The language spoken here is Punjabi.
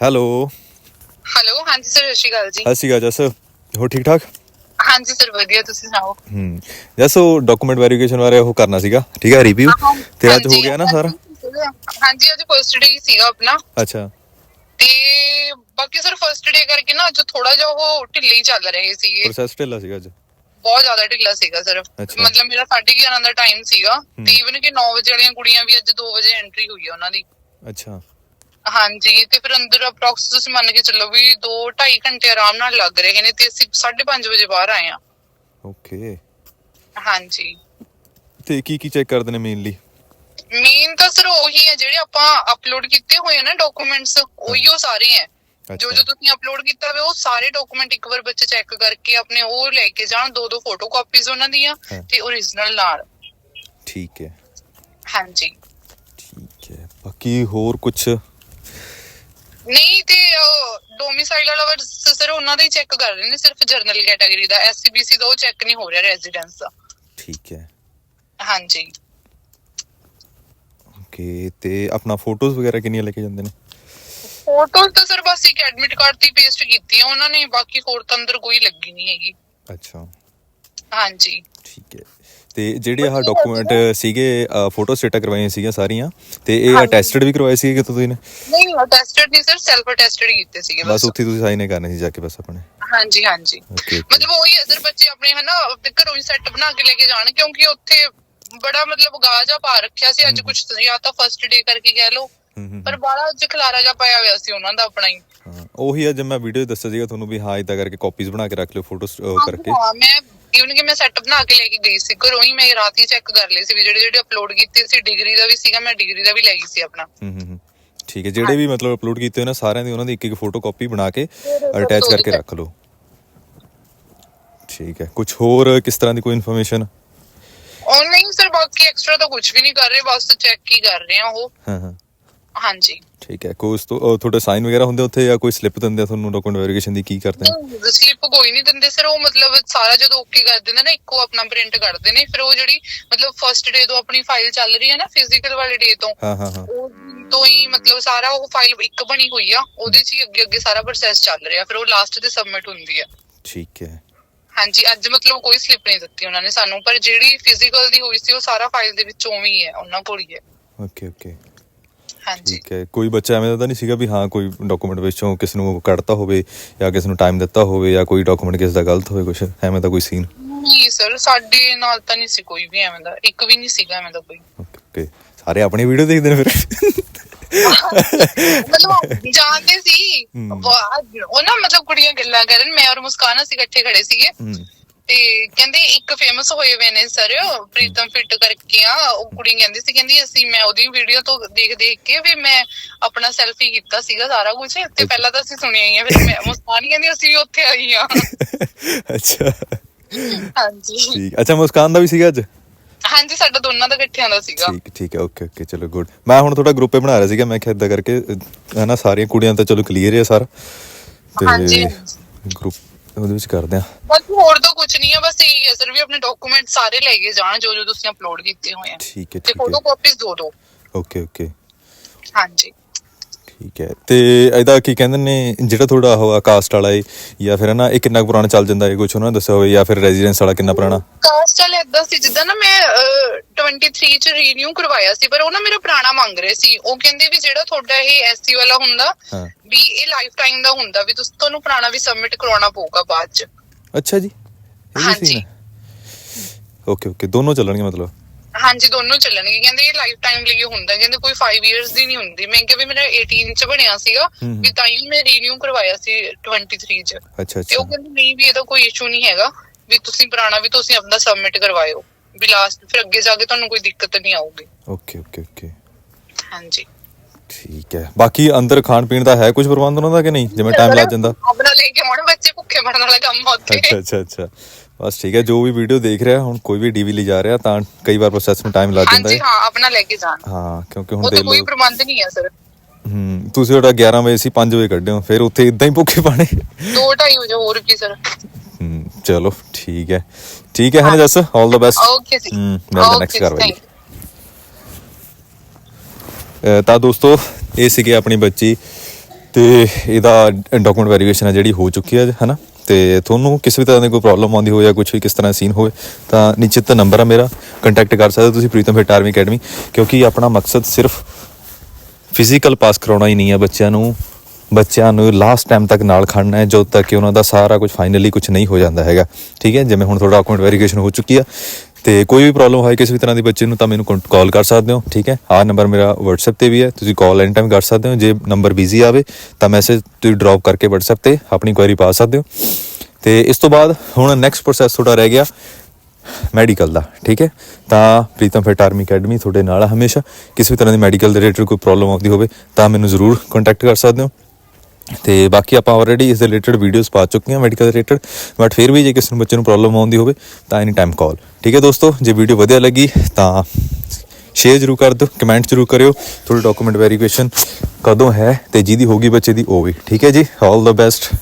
ਹੈਲੋ ਹੈਲੋ ਹਾਂਜੀ ਸਰ ਸਤਿ ਸ਼੍ਰੀ ਅਕਾਲ ਜੀ ਸਤਿ ਸ਼੍ਰੀ ਅਕਾਲ ਜਸ ਹੋ ਠੀਕ ਠਾਕ ਹਾਂਜੀ ਸਰ ਵਧੀਆ ਤੁਸੀਂ ਸੁਣਾਓ ਹੂੰ ਜਸ ਉਹ ਡਾਕੂਮੈਂਟ ਵੈਰੀਫਿਕੇਸ਼ਨ ਬਾਰੇ ਉਹ ਕਰਨਾ ਸੀਗਾ ਠੀਕ ਹੈ ਰਿਵਿਊ ਤੇ ਅੱਜ ਹੋ ਹਾਂਜੀ, ਗਿਆ ਨਾ ਸਾਰਾ ਹਾਂਜੀ ਅੱਜ ਫਰਸਟ ਡੇ ਸੀਗਾ ਆਪਣਾ ਅੱਛਾ ਤੇ ਬਾਕੀ ਸਰ ਫਰਸਟ ਡੇ ਕਰਕੇ ਨਾ ਅੱਜ ਥੋੜਾ ਜਿਹਾ ਉਹ ਢਿੱਲੇ ਹੀ ਚੱਲ ਰਹੇ ਸੀਗੇ ਪ੍ਰੋਸੈਸ ਢਿੱਲਾ ਸੀਗਾ ਅੱਜ ਬਹੁਤ ਜ਼ਿਆਦਾ ਢਿੱਲਾ ਸੀਗਾ ਸਰ ਅੱਛਾ। ਮਤਲਬ ਮੇਰਾ 11:30 ਦਾ ਟਾਈਮ ਸੀਗਾ ਤੇ ਇਵਨ ਕਿ 9 ਵਜੇ ਵਾਲੀਆਂ ਕੁੜੀਆਂ ਵੀ ਅੱਜ 2 ਵਜੇ ਐਂਟਰੀ ਹੋਈ ਆ ਉਹਨਾਂ ਦੀ ਅੱਛਾ ਹਾਂਜੀ ਤੇ ਫਿਰ ਅੰਦਰ ਅਪਰੋਕਸ ਤੁਸੀਂ ਮੰਨ ਕੇ ਚੱਲੋ ਵੀ 2 2.5 ਘੰਟੇ ਆਰਾਮ ਨਾਲ ਲੱਗ ਰਹੇ ਨੇ ਤੇ ਅਸੀਂ 5:30 ਵਜੇ ਬਾਹਰ ਆਏ ਆ ਓਕੇ ਹਾਂਜੀ। ਤੇ ਕੀ ਕੀ ਚੈੱਕ ਕਰਦੇ ਨੇ ਮੇਨਲੀ ਮੇਨ ਤਾਂ ਸਰ ਉਹੀ ਹੈ ਜਿਹੜੇ ਆਪਾਂ ਅਪਲੋਡ ਕੀਤੇ ਹੋਏ ਆ ਨਾ ਡਾਕੂਮੈਂਟਸ ਉਹੀ ਉਹ ਸਾਰੇ ਹੈ। ਜੋ ਜੋ ਤੁਸੀਂ ਅਪਲੋਡ ਕੀਤਾ ਹੋਵੇ ਉਹ ਸਾਰੇ ਡਾਕੂਮੈਂਟ ਇੱਕ ਵਾਰ ਬੱਚੇ ਚੈੱਕ ਕਰਕੇ ਆਪਣੇ ਉਹ ਲੈ ਕੇ ਜਾਣ ਦੋ ਦੋ ਫੋਟੋ ਕਾਪੀਜ਼ ਉਹਨਾਂ ਦੀਆਂ। ਤੇ ਓਰੀਜਨਲ ਨਾਲ। ਠੀਕ ਹੈ। ਹਾਂਜੀ। ਠੀਕ ਹੈ। ਬਾਕੀ ਹੋਰ ਕੁਝ ਨਹੀਂ ਤੇ ਡੋਮਿਸਾਈਲ ਵਾਲਾ ਸਰ ਉਹਨਾਂ ਦਾ ਹੀ ਚੈੱਕ ਕਰ ਰਹੇ ਨੇ ਸਿਰਫ ਜਰਨਲ ਕੈਟਾਗਰੀ ਦਾ ਐਸਸੀਬੀਸੀ ਦਾ ਉਹ ਚੈੱਕ ਨਹੀਂ ਹੋ ਰਿਹਾ ਰੈਜ਼ੀਡੈਂਸ ਦਾ। ਠੀਕ ਹੈ। ਹਾਂਜੀ। ਓਕੇ ਤੇ ਆਪਣਾ ਫੋਟੋਜ਼ ਵਗੈਰਾ ਕਿੰਨੀਆਂ ਲੈ ਕੇ ਜਾਂਦੇ ਨੇ? ਫੋਟੋਜ਼ ਤਾਂ ਸਰ ਬਸ ਇੱਕ ਐਡਮਿਟ ਕਾਰਡ ਤੇ ਪੇਸਟ ਕੀਤੀ ਆ ਉਹਨਾਂ ਨੇ ਬਾਕੀ ਹੋਰ ਤਾਂ ਅੰਦਰ ਕੋਈ ਲੱਗੀ ਨਹੀਂ ਹੈਗੀ। ਅੱਛਾ। ਹਾਂਜੀ। ਠੀਕ ਹੈ। ਤੇ ਜਿਹੜੇ ਆਹ ਡਾਕੂਮੈਂਟ ਸੀਗੇ। ਫੋਟੋ ਸਟੇਟਾ ਕਰਵਾਈਆਂ ਸੀਗੀਆਂ ਸਾਰੀਆਂ ਤੇ ਇਹ। ਅਟੈਸਟਡ ਵੀ ਕਰਵਾਏ ਸੀਗੇ ਕਿ ਤੁਸੀਂ ਨੇ? ਨਹੀਂ ਟੈਸਟਡ ਨਹੀਂ ਸਰ ਸੈਲਫ ਟੈਸਟਡ ਕੀਤੇ ਸੀਗੇ ਬਸ ਉੱਥੇ ਤੁਸੀਂ ਸਾਈਨ ਕਰਨੇ ਸੀ ਜਾ ਕੇ ਬਸ ਆਪਣੇ। ਹਾਂਜੀ ਹਾਂਜੀ। ਮਤਲਬ ਉਹੀ ਹੈ ਸਰ ਬੱਚੇ ਆਪਣੇ ਹਨਾ ਘਰੋਂ ਹੀ ਸੈੱਟ ਬਣਾ ਕੇ ਲੈ ਕੇ ਜਾਣ ਕਿਉਂਕਿ ਉੱਥੇ ਬੜਾ ਮਤਲਬ ਗਾਜਾ ਪਾ ਰੱਖਿਆ ਸੀ ਅੱਜ ਕੁਝ ਜਾਂ ਤਾਂ ਫਰਸਟ ਡੇ ਕਰਕੇ ਕਹਿ ਲਓ। ਪਰ ਬਾਹਲਾ ਅੱਜ ਖਲਾਰਾ ਜਾ ਪਾਇਆ ਹੋਇਆ ਸੀ ਉਹਨਾਂ ਦਾ ਆਪਣਾ ਹੀ। ਉਹੀ ਜਦ ਮੈਂ ਵੀਡੀਓ ਦੱਸਿਆ ਸੀਗਾ ਤੁਹਾਨੂੰ ਵੀ ਹਾਂ ਇਦਾਂ ਕਰਕੇ ਕਾਪੀਜ਼ ਬਣਾ ਕੇ ਰੱਖ ਲਿਓ ਫੋਟੋ ਕਰਕੇ। ਹਾਂ ਮੈਂ ਇਵਨ ਕਿ ਮੈਂ ਸੈੱਟ ਬਣਾ ਕੇ ਲੈ ਕੇ ਗਈ ਸੀ ਘਰੋਂ ਹੀ ਮੈਂ ਰਾਤੀ ਚੈੱਕ ਕਰ ਲਈ ਸੀ ਵੀ ਜਿਹੜੇ ਜਿਹੜੇ ਅਪਲੋਡ ਕੀਤੇ ਸੀ ਡਿਗਰੀ ਦਾ ਵੀ ਸੀਗਾ ਮੈਂ ਡਿਗਰੀ ਦਾ ਵੀ ਲੈ ਗਈ ਸੀ ਆਪਣਾ। ਹੂੰ ਹੂੰ ਹੂੰ। ਠੀਕ ਹੈ ਜਿਹੜੇ ਵੀ ਮਤਲਬ ਅਪਲੋਡ ਕੀਤੇ ਹੋਏ ਨੇ ਸਾਰਿਆਂ ਦੀ ਉਹਨਾਂ ਦੀ ਇੱਕ ਇੱਕ ਫੋਟੋ ਕਾਪੀ ਬਣਾ ਕੇ ਅਟੈਚ ਕਰਕੇ ਰੱਖ ਲਓ। ਠੀਕ ਹੈ ਕੁਝ ਹੋਰ ਕਿਸ ਤਰ੍ਹਾਂ ਦੀ ਕੋਈ ਇਨਫੋਰਮੇਸ਼ਨ ਆਨਲਾਈਨ ਸਰ ਬਾਕੀ ਐਕਸਟਰਾ ਤਾਂ ਕੁਝ ਵੀ ਨਹੀਂ ਕਰ ਰਹੇ ਬਸ ਚੈੱਕ ਹੀ ਕਰ ਰਹੇ ਆ ਉਹ। ਹਾਂ ਹਾਂ। ਹਾਂਜੀ। ਠੀਕ ਹੈ ਕੋਈ ਉਸ ਤੋਂ ਅਹ ਤੁਹਾਡੇ ਸਾਈਨ ਵਗੈਰਾ ਹੁੰਦੇ ਉੱਥੇ ਜਾਂ ਕੋਈ ਸਲਿੱਪ ਦਿੰਦੇ ਆ ਤੁਹਾਨੂੰ ਡਾਕੂਮੈਂਟ ਵੈਰੀਫਿਕੇਸ਼ਨ ਦੀ ਕੀ ਕਰਦੇ ਨੇ? ਸਲਿੱਪ ਕੋਈ ਨਹੀਂ ਦਿੰਦੇ ਸਰ ਉਹ ਮਤਲਬ ਸਾਰਾ ਜਦੋਂ ਓਕੇ ਕਰ ਦਿੰਦੇ ਨਾ ਇੱਕੋ ਆਪਣਾ ਪ੍ਰਿੰਟ ਕੱਢਦੇ ਨੇ ਫਿਰ ਉਹ ਜਿਹੜੀ ਮਤਲਬ ਫਰਸਟ ਡੇ ਤੋਂ ਆਪਣੀ ਫਾਈਲ ਚੱਲ ਰਹੀ ਹੈ ਨਾ ਫਿਜ਼ੀਕਲ ਵਾਲੇ ਡੇ ਤੋਂ ਹਾਂ ਹਾਂ ਹਾਂ। ਉਹ ਤੋਂ ਹੀ ਮਤਲਬ ਸਾਰਾ ਉਹ ਫਾਈਲ ਇੱਕ ਬਣੀ ਹੋਈ ਆ ਉਹਦੇ 'ਚ ਹੀ ਅੱਗੇ ਅੱਗੇ ਸਾਰਾ ਪ੍ਰੋਸੈਸ ਚੱਲ ਰਿਹਾ ਫਿਰ ਉਹ ਲਾਸਟ ਤੇ ਸਬਮਿਟ ਹੁੰਦੀ ਆ। ਠੀਕ ਹੈ। ਹਾਂਜੀ ਅੱਜ ਮਤਲਬ ਕੋਈ ਸਲਿੱਪ ਨਹੀਂ ਦਿੱਤੀ ਉਹਨਾਂ ਨੇ ਸਾਨੂੰ ਪਰ ਜਿਹੜੀ ਫਿਜ਼ੀਕਲ ਦੀ ਹੋਈ ਸੀ ਉਹ ਸਾਰਾ ਫਾਈਲ ਦੇ ਵਿੱਚ ਉਵੇਂ ਹੀ ਹੈ ਉਹਨਾਂ ਕੋਲ ਹੀ ਹੈ। ਓਕੇ ਓਕੇ ਠੀਕ ਹੈ। ਕੋਈ ਬੱਚਾ ਐਵੇਂ ਦਾ ਤਾਂ ਨਹੀਂ ਸੀਗਾ ਵੀ ਹਾਂ ਕੋਈ ਡਾਕੂਮੈਂਟ ਵਿੱਚੋਂ ਕਿਸ ਨੂੰ ਕੱਢਤਾ ਹੋਵੇ ਜਾਂ ਕਿਸ ਨੂੰ ਟਾਈਮ ਦਿੱਤਾ ਹੋਵੇ ਜਾਂ ਕੋਈ ਡਾਕੂਮੈਂਟ ਕਿਸ ਦਾ ਗਲਤ ਹੋਵੇ ਕੁਝ ਐਵੇਂ ਦਾ ਕੋਈ ਸੀਨ ਨਹੀਂ ਸਰ ਸਾਡੇ ਨਾਲ ਤਾਂ ਨਹੀਂ ਸੀ ਕੋਈ ਵੀ ਐਵੇਂ ਦਾ। ਇੱਕ ਵੀ ਨਹੀਂ ਸੀਗਾ ਐਵੇਂ ਦਾ ਕੋਈ। ਓਕੇ ਓਕੇ ਸਾਰੇ ਆਪਣੀ ਵੀਡੀਓ ਦੇਖਦੇ ਨੇ ਫਿਰ। ਮਤਲਬ ਜਾਣਦੇ ਸੀ। ਹਮ। ਵਾਹ, ਉਹ ਨਾ ਮਤਲਬ ਕੁੜੀਆਂ ਗੱਲਾਂ ਕਰਨ ਮੈਂ ਔਰ ਮੁਸਕਾਨ ਅਸੀਂ ਇਕੱਠੇ ਖੜੇ ਸੀਗੇ। ਹੂੰ। ਤੇ ਕਹਿੰਦੇ ਇੱਕ ਫੇਮਸ ਹੋਏ ਹੋਏ ਨੇ ਸਰ ਪ੍ਰੀਤਮ ਫਿੱਟ ਕਰਕੇ ਆ ਉਹ ਕੁੜੀ ਕਹਿੰਦੀ ਸੀ ਕਹਿੰਦੀ ਅਸੀਂ ਮੈਂ ਉਹਦੀ ਵੀਡੀਓ ਤੋਂ ਦੇਖ ਦੇਖ ਕੇ ਵੀ ਮੈਂ ਆਪਣਾ ਸੈਲਫੀ ਕੀਤਾ ਸੀਗਾ ਸਾਰਾ ਕੁਝ ਤੇ ਪਹਿਲਾਂ ਤਾਂ ਅਸੀਂ ਸੁਣਿਆ ਹੀ ਆ ਫਿਰ ਮੈਂ ਮੁਸਕਾਨ ਕਹਿੰਦੀ ਅਸੀਂ ਵੀ ਉੱਥੇ ਆਈ ਆ। ਅੱਛਾ। ਹਾਂਜੀ। ਠੀਕ। ਅੱਛਾ ਮੁਸਕਾਨ ਦਾ ਵੀ ਸੀਗਾ ਅੱਜ? ਹਾਂਜੀ ਸਾਡਾ ਦੋਨਾਂ ਦਾ ਇਕੱਠਿਆਂ ਦਾ ਸੀਗਾ। ਠੀਕ ਠੀਕ ਹੈ ਓਕੇ ਓਕੇ ਚਲੋ ਗੁੱਡ। ਮੈਂ ਹੁਣ ਤੁਹਾਡਾ ਗਰੁੱਪ ਬਣਾ ਰਿਹਾ ਸੀਗਾ ਮੈਂ ਕਿਹਾ ਕਰਕੇ ਹਨਾ ਸਾਰੀਆਂ ਕੁੜੀਆਂ ਤਾਂ ਚਲੋ ਕਲੀਅਰ ਹੈ ਸਾਰਾ। ਹਾਂਜੀ। ਗਰੁੱਪ ਉਹਦੇ ਵਿੱਚ ਕਰਦੇ ਆ। ਬਾਕੀ ਹੋਰ ਤਾਂ ਕੁਝ ਨਹੀਂ ਹੈ ਬਸ ਇਹੀ ਹੈ ਸਰ ਵੀ ਆਪਣੇ ਡਾਕੂਮੈਂਟ ਸਾਰੇ ਲੈ ਕੇ ਜਾਣ ਜੋ ਜੋ ਤੁਸੀਂ ਅਪਲੋਡ ਕੀਤੇ ਹੋਏ ਆ। ਠੀਕ ਹੈ ਤੇ ਠੀਕ ਫੋਟੋ ਹੈ। ਕਾਪੀਜ਼ ਦੋ ਦੋ। ਓਕੇ ਓਕੇ ਹਾਂਜੀ। ਠੀਕ ਹੈ। ਤੇ ਇਹਦਾ ਕੀ ਕਹਿੰਦੇ ਨੇ ਜਿਹੜਾ ਤੁਹਾਡਾ ਉਹ ਕਾਸਟ ਵਾਲਾ ਏ ਜਾਂ ਫਿਰ ਨਾ ਇਹ ਕਿੰਨਾ ਕੁ ਪੁਰਾਣਾ ਚੱਲ ਜਾਂਦਾ ਏ ਕੁਝ ਉਹਨਾਂ ਨੇ ਦੱਸਿਆ ਹੋਵੇ ਜਾਂ ਫਿਰ ਰੈਜ਼ੀਡੈਂਸ ਵਾਲਾ ਕਿੰਨਾ ਪੁਰਾਣਾ? ਕਾਸਟ ਵਾਲਾ ਏਦਾਂ ਸੀ ਜਿੱਦਾਂ ਨਾ ਮੈਂ ਅਹ, 23 ਚ ਰੀਨਿਊ ਕਰਵਾਇਆ ਸੀ ਪਰ ਉਹ ਨਾ ਮੇਰਾ ਪੁਰਾਣਾ ਮੰਗ ਰਹੇ ਸੀ। ਉਹ ਕਹਿੰਦੇ ਵੀ ਜਿਹੜਾ ਤੁਹਾਡਾ ਇਹ ਐਸਸੀ ਵਾਲਾ ਹੁੰਦਾ ਵੀ ਇਹ ਲਾਈਫ ਟਾਈਮ ਦਾ ਹੁੰਦਾ ਵੀ ਤੁਸੀਂ ਤੁਹਾਨੂੰ ਪੁਰਾਣਾ ਵੀ ਸਬਮਿਟ ਕਰਵਾਉਣਾ ਪਊਗਾ ਬਾਅਦ ਚ। ਅੱਛਾ ਜੀ ਹਾਂਜੀ। ਓਕੇ ਓਕੇ ਦੋਨੋਂ ਚੱਲਣਗੇ ਮਤਲਬ? ਹਾਂਜੀ ਦੋਨੋਂ ਚੱਲਣਗੇ। ਕਹਿੰਦੇ ਇਹ ਲਾਈਫ ਟਾਈਮ ਲਈ ਹੁੰਦਾ। ਕਹਿੰਦੇ ਕੋਈ 5 ਇਅਰਸ ਦੀ ਨਹੀਂ ਹੁੰਦੀ। ਮੈਂ ਕਿਹਾ ਵੀ ਮੇਰਾ 18 ਚ ਬਣਿਆ ਸੀਗਾ। ਵੀ ਤਾਂ ਹੀ ਮੈਂ ਰੀਨਿਊ ਕਰਵਾਇਆ ਸੀ 23 ਚ। ਅੱਛਾ ਤੇ ਉਹ ਅੱਛਾ ਕਹਿੰਦੇ ਨਹੀਂ ਵੀ ਇਹਦਾ ਕੋਈ ਇਸ਼ੂ ਨਹੀਂ ਹੈਗਾ। ਵੀ ਤੁਸੀਂ ਪੁਰਾਣਾ ਵੀ ਤੁਸੀਂ ਆਪਣਾ ਸਬਮਿਟ ਕਰਵਾਇਓ। ਵੀ ਲਾਸਟ ਫਿਰ ਅੱਗੇ ਜਾ ਕੇ ਤੁਹਾਨੂੰ ਕੋਈ ਦਿੱਕਤ ਨਹੀਂ ਆਊਗੀ। ਓਕੇ ਓਕੇ ਓਕੇ ਹਾਂਜੀ। ਠੀਕ ਹੈ। ਬਾਕੀ ਅੰਦਰ ਖਾਣ ਪੀਣ ਦਾ ਹੈ ਕੁਝ ਪ੍ਰਬੰਧ ਉਹਨਾਂ ਦਾ ਕਿ ਨਹੀਂ? ਜਿਵੇਂ ਟਾਈਮ ਲੱਗ ਜਾਂਦਾ। ਆਪਣਾ ਲੈ ਕੇ ਆਉਣ ਬੱਚੇ ਭੁੱਖੇ ਮਰਨ ਵਾਲਾ ਕੰਮ ਉੱਥੇ। ਅੱਛਾ ਅੱਛਾ ਅੱਛਾ। ਬਸ ਠੀਕ ਹੈ ਜੋ ਵੀ ਵੀਡੀਓ ਦੇਖ ਰਿਹਾ ਹੁਣ ਕੋਈ ਵੀ ਡੀਵੀ ਲਈ ਜਾ ਰਿਹਾ ਤਾਂ ਕਈ ਵਾਰ ਪ੍ਰੋਸੈਸ ਨੂੰ ਟਾਈਮ ਲੱਗ ਜਾਂਦਾ ਹਾਂਜੀ ਹੈ। ਹਾਂ ਆਪਣਾ ਲੈ ਕੇ ਜਾਣ। ਹਾਂ ਕਿਉਂਕਿ ਹੁਣ ਉਹ ਦੇਖ ਤਾਂ ਕੋਈ ਲਓ ਪ੍ਰਬੰਧ ਨਹੀਂ ਹੈ ਸਰ। ਹੂੰ ਤੁਸੀਂ ਤੁਹਾਡਾ 11 ਵਜੇ ਸੀ 5 ਵਜੇ ਕੱਢਿਓ ਫਿਰ ਉੱਥੇ ਇਦਾਂ ਹੀ ਭੁੱਖੇ ਪਾਣੇ। 2:30 ਵਜੇ ਹੋਰ ਕੀ ਸਰ। ਹੂੰ ਚਲੋ ਠੀਕ ਹੈ। ਠੀਕ ਹੈ ਹਨਾ ਜਸ? ਆਲ ਦਾ ਬੈਸਟ ਓਕੇ ਜੀ ਹੂੰ ਮਿਲਦੇ ਨੈਕਸਟ you. ਅਹ ਤਾਂ ਦੋਸਤੋ ਇਹ ਸੀਗੇ ਆਪਣੀ ਬੱਚੀ ਤੇ ਇਹਦਾ ਡਾਕੂਮੈਂਟ ਵੈਰੀਫਿਕੇਸ਼ਨ ਹੈ ਜਿਹੜੀ ਹੋ ਚੁੱਕੀ ਹੈ ਹਨਾ? ਤੇ ਤੁਹਾਨੂੰ ਕਿਸੇ ਵੀ ਤਰ੍ਹਾਂ ਦੀ ਕੋਈ ਪ੍ਰੋਬਲਮ ਆਉਂਦੀ ਹੋਵੇ ਜਾਂ ਕੁਝ ਵੀ ਕਿਸ ਤਰ੍ਹਾਂ ਸੀਨ ਹੋਵੇ, ਤਾਂ ਨਿਸ਼ਚਿਤ ਨੰਬਰ ਆ ਮੇਰਾ। ਕੰਟੈਕਟ ਕਰ ਸਕਦੇ ਹੋ ਤੁਸੀਂ ਪ੍ਰੀਤਮ ਫਿਟ ਆਰਮੀ ਅਕੈਡਮੀ ਕਿਉਂਕਿ ਆਪਣਾ ਮਕਸਦ ਸਿਰਫ ਫਿਜ਼ੀਕਲ ਪਾਸ ਕਰਾਉਣਾ ਹੀ ਨਹੀਂ ਹੈ ਬੱਚਿਆਂ ਨੂੰ। ਬੱਚਿਆਂ ਨੂੰ ਲਾਸਟ ਟਾਈਮ ਤੱਕ ਨਾਲ ਖੜਨਾ ਹੈ, ਜਦੋਂ ਤੱਕ ਕਿ ਉਹਨਾਂ ਦਾ ਸਾਰਾ ਕੁਝ ਫਾਈਨਲੀ ਕੁਝ ਨਹੀਂ ਹੋ ਜਾਂਦਾ ਹੈਗਾ। ਠੀਕ ਹੈ, ਜਿਵੇਂ ਹੁਣ ਤੁਹਾਡਾ ਡਾਕੂਮੈਂਟ ਵੈਰੀਫਿਕੇਸ਼ਨ ਹੋ ਚੁੱਕੀ ਆ। ਤੇ ਕੋਈ ਵੀ ਪ੍ਰੋਬਲਮ ਹੋਏ ਕਿਸੇ ਵੀ ਤਰ੍ਹਾਂ ਦੀ ਬੱਚੇ ਨੂੰ ਤਾਂ ਮੈਨੂੰ ਕਾਲ ਕਰ ਸਕਦੇ ਹੋ, ਠੀਕ ਹੈ? ਆਹ ਨੰਬਰ ਮੇਰਾ WhatsApp ਤੇ ਵੀ ਹੈ, ਤੁਸੀਂ ਕਾਲ ਐਨੀ ਟਾਈਮ ਕਰ ਸਕਦੇ ਹੋ, ਜੇ ਨੰਬਰ ਬਿਜ਼ੀ ਆਵੇ, ਤਾਂ ਮੈਸੇਜ ਤੁਸੀਂ ਡ੍ਰੌਪ ਕਰਕੇ WhatsApp ਤੇ ਆਪਣੀ ਕੁਐਰੀ ਪਾ ਸਕਦੇ ਹੋ। ਤੇ ਇਸ ਤੋਂ ਬਾਅਦ ਹੁਣ ਨੈਕਸਟ ਪ੍ਰੋਸੈਸ ਤੁਹਾਡਾ ਰਹਿ ਗਿਆ ਮੈਡੀਕਲ ਦਾ, ਠੀਕ ਹੈ? ਤਾਂ ਪ੍ਰੀਤਮ ਫਿਟ ਆਰਮੀ ਅਕੈਡਮੀ ਤੁਹਾਡੇ ਨਾਲ ਹਮੇਸ਼ਾ, ਕਿਸੇ ਵੀ ਤਰ੍ਹਾਂ ਦੀ ਮੈਡੀਕਲ ਦੇ ਰਿਲੇਟਡ ਕੋਈ ਪ੍ਰੋਬਲਮ ਆਉਂਦੀ ਹੋਵੇ, ਤਾਂ ਮੈਨੂੰ ਜ਼ਰੂਰ ਕੰਟੈਕਟ ਕਰ ਸਕਦੇ ਹੋ। ਤੇ ਬਾਕੀ ਆਪਾਂ ਆਲਰੇਡੀ ਇਸ ਦੇ ਰਿਲੇਟਡ ਵੀਡੀਓਜ਼ ਪਾ ਚੁੱਕੇ ਹਾਂ ਮੈਡੀਕਲ ਦੇ ਰਿਲੇਟਡ ਬਟ ਫਿਰ ਵੀ ਜੇ ਕਿਸੇ ਨੂੰ ਬੱਚੇ ਨੂੰ ਪ੍ਰੋਬਲਮ ਆਉਂਦੀ ਹੋਵੇ, ਤਾਂ ਐਨੀ ਟਾਈਮ ਕਾਲ ਠੀਕ ਹੈ ਦੋਸਤੋ, ਜੇ ਵੀਡੀਓ ਵਧੀਆ ਲੱਗੀ, ਤਾਂ ਸ਼ੇਅਰ ਜ਼ਰੂਰ ਕਰ ਦਿਓ ਕਮੈਂਟ ਜ਼ਰੂਰ ਕਰਿਓ, ਤੁਹਾਡੀ ਡਾਕੂਮੈਂਟ ਵੈਰੀਫਿਕੇਸ਼ਨ ਕਦੋਂ ਹੈ ਤੇ ਜਿਹਦੀ ਹੋਗੀ ਬੱਚੇ ਦੀ, ਉਹ ਵੀ। ਠੀਕ ਹੈ ਜੀ ਆਲ ਦਾ ਬੈਸਟ